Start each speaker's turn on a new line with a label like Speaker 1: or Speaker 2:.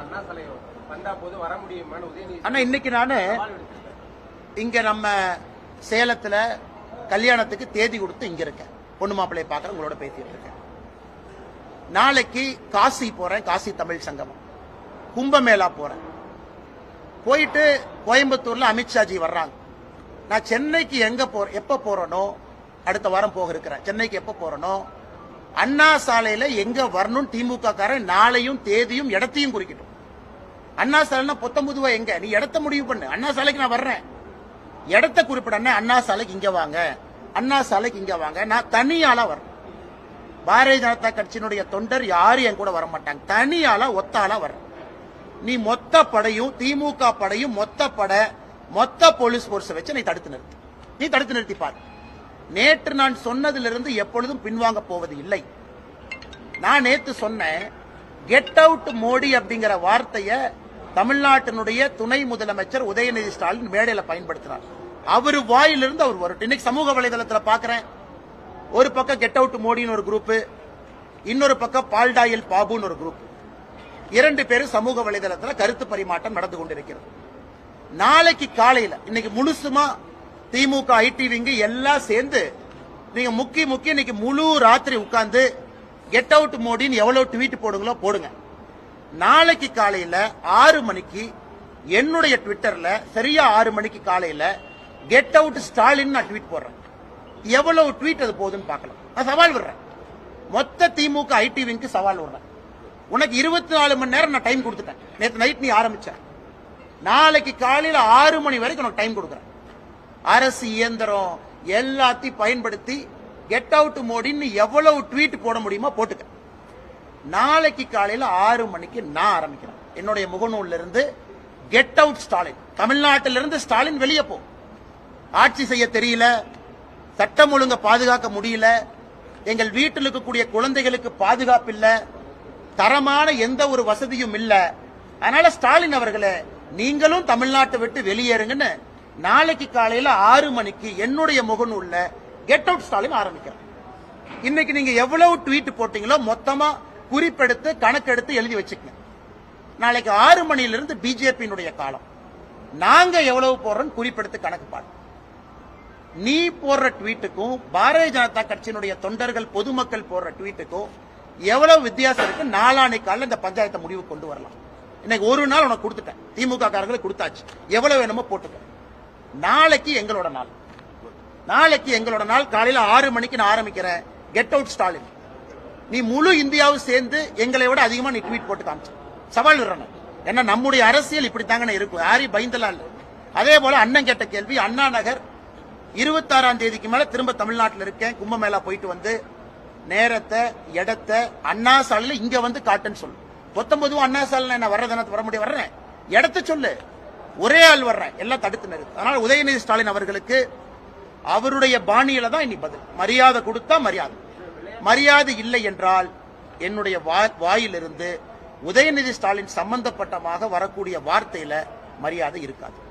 Speaker 1: அண்ணா சாலை வந்தா போது வர முடியுமான்னு உதயநிதி
Speaker 2: ஆனா இன்னைக்கு நானு. இங்க நம்ம சேலத்துல கல்யாணத்துக்கு தேதி கொடுத்து இங்க இருக்கேன். பொண்ணு மாப்பிள்ளைய பார்க்க உங்களோட பேசிட்டு இருக்கேன். நாளைக்கு காசி போறேன் காசி தமிழ் சங்கமம். கும்பமேளா போறேன். போயிட்டு கோயம்புத்தூர்ல அமித்ஷாஜி வர்றாங்க. நான் சென்னைக்கு எங்க போற எப்ப போறேனோ அடுத்த வாரம் போக இருக்கிறேன். சென்னைக்கு எப்ப போறேனோ அண்ணா சாலையில எங்க வரணும் திமுக காரன் நாளையும் தேதியும் இடத்தையும் குறிக்கட்டும். அண்ணா சாலைனா பொத்தம்புதுவா எங்க? நீ இடத்த முடிவு பண்ணு. அண்ணா சாலைக்கு நான் வர்றேன். இடத்த குறிப்பிடனே அண்ணா. சாலைக்கு இங்க வாங்க. அண்ணா சாலைக்கு இங்க வாங்க. நான் தனியாளா வரேன் பாரதிய ஜனதா கட்சியினுடைய தொண்டர் யாரும் என் கூட வர மாட்டாங்க தனியாளா ஒத்தாளா வரேன் நீ மொத்த படையும் திமுக படையும் மொத்த படை மொத்த போலீஸ் போர்ஸை வச்சு நீ தடுத்து நிறுத்து. நீ தடுத்து நிறுத்தி பார். நேற்று நான் சொன்னதிலிருந்து எப்பொழுதும் பின்வாங்க போவது இல்லை. நான் நேற்று சொன்னேன் கெட் அவுட் மோடி அப்படிங்கிற வார்த்தையை தமிழ்நாட்டினுடைய துணை முதலமைச்சர் உதயநிதி ஸ்டாலின் மேடையில பயன்படுத்தினார். அவர் வாயிலிருந்து அவர் வரட்டும் இன்னைக்கு சமூக வலைதளத்தில் பாக்குறேன். ஒரு பக்கம் கெட் அவுட் மோடின்னு ஒரு குரூப் இன்னொரு பக்கம் பால்டாயில் பாபுன்னு ஒரு குரூப் இரண்டு பேரும் சமூக வலைதளத்தில் கருத்து பரிமாற்றம் நடந்து கொண்டிருக்கிறது. நாளைக்கு காலையில இன்னைக்கு முழுசுமா திமுக ஐடி விங்கு எல்லாம் சேர்ந்து நீங்க முக்கி முக்கி இன்னைக்கு முழு ராத்திரி உட்கார்ந்து கெட் அவுட் மோடின்னு எவ்வளவு ட்வீட் போடுங்களோ போடுங்க. நாளைக்கு காலையில ஆறு மணிக்கு என்னுடைய ட்விட்டர்ல சரியா ஆறு மணிக்கு காலையில கெட் அவுட் ஸ்டாலின் நான் ட்வீட் போடுறேன். எவ்வளவு ட்வீட் அது போகுதுன்னு பார்க்கலாம். நான் சவால் விடுறேன். மொத்த திமுக ஐடி விங்க்கு சவால் விடுறேன். உனக்கு இருபத்தி நாலு மணி நேரம் நான் டைம் கொடுத்துட்டேன். நேற்று நைட் நீ ஆரம்பிச்ச. நாளைக்கு காலையில ஆறு மணி வரைக்கும் உனக்கு டைம் கொடுக்குறேன். அரசு இயந்திரம் எல்லாத்தையும் பயன்படுத்தி கெட் அவுட் மோடின்னு எவ்வளவு ட்வீட் போட முடியுமோ போட்டுக்க. நாளைக்கு காலையில் ஆறு மணிக்கு நான் ஆரம்பிக்கிறேன். என்னுடைய முகநூல்ல இருந்து கெட் அவுட் ஸ்டாலின் தமிழ்நாட்டிலிருந்து ஸ்டாலின் வெளியே போ. ஆட்சி செய்ய தெரியல. சட்டம் ஒழுங்க பாதுகாக்க முடியல. எங்கள் வீட்டில் இருக்கக்கூடிய குழந்தைகளுக்கு பாதுகாப்பு இல்லை. தரமான எந்த ஒரு வசதியும் இல்லை. அதனால ஸ்டாலின் அவர்களே நீங்களும் தமிழ்நாட்டை விட்டு வெளியேறுங்கன்னு நாளைக்கு காலையில ஆறு மணிக்கு என்னுடைய முகநூல்ல கெட் அவுட் ஸ்டாலின் ஆரம்பிக்கிறேன். இன்னைக்கு நீங்க எவ்வளவு ட்வீட் போட்டீங்களோ மொத்தமா குறிப்பெடுத்து கணக்கெடுத்து எழுதி வச்சுக்கங்க. நாளைக்கு ஆறு மணியிலிருந்து பிஜேபியினுடைய காலம். நாங்க எவ்வளவு போடுறோம் குறிப்பெடுத்து கணக்கு பாடு நீ போடுற ட்வீட்டுக்கும் பாரதிய ஜனதா கட்சியினுடைய தொண்டர்கள் பொதுமக்கள் போடுற ட்வீட்டுக்கும் எவ்வளவு வித்தியாசம் இருக்கு? நாளானைக்கு காலையில இந்த பஞ்சாயத்தை முடிவு கொண்டு வரலாம். இன்னைக்கு ஒரு நாள் உனக்கு கொடுத்துட்டேன். திமுக காரங்களுக்கு கொடுத்தாச்சு. எவ்வளவு வேணுமோ போட்டுக்க. நாளைக்கு எங்களோட நாள். நாளைக்கு எங்களோட நாள். காலையில ஆறு மணிக்கு நான் ஆரம்பிக்கிறேன். கெட் அவுட் ஸ்டாலின் நீ முழு இந்தியாவும் சேர்ந்து எங்களை விட அதிகமா நீ ட்வீட் போட்டு காமிச்சு. சவால் விடுறணும். ஏன்னா நம்முடைய அரசியல் இப்படித்தாங்க இருக்கும். யாரையும் பயந்தலாம் இல்ல. அதே போல அண்ணன் கேட்ட கேள்வி அண்ணா நகர் இருபத்தாறாம் தேதிக்கு மேல திரும்ப தமிழ்நாட்டில் இருக்கேன். கும்பமேளா போயிட்டு வந்து நேரத்தை இடத்தை அண்ணா சாலையில இங்க வந்து காட்டுன்னு சொல்லு. பத்தொன்பதும் அண்ணா சாலையில நான் வர்றதுனா வர முடியும்? வர்றேன். இடத்த சொல்லு. ஒரே ஆள் வர்றேன். எல்லாம் தடுத்து நிறுத்து. அதனால உதயநிதி ஸ்டாலின் அவர்களுக்கு அவருடைய பாணியில தான் இனி பதில். மரியாதை கொடுத்தா மரியாதை. மரியாதை இல்லை என்றால் என்னுடைய வா- வாயிலிருந்து உதயநிதி ஸ்டாலின் சம்பந்தப்பட்டமாக வரக்கூடிய வார்த்தையில மரியாதை இருக்காது.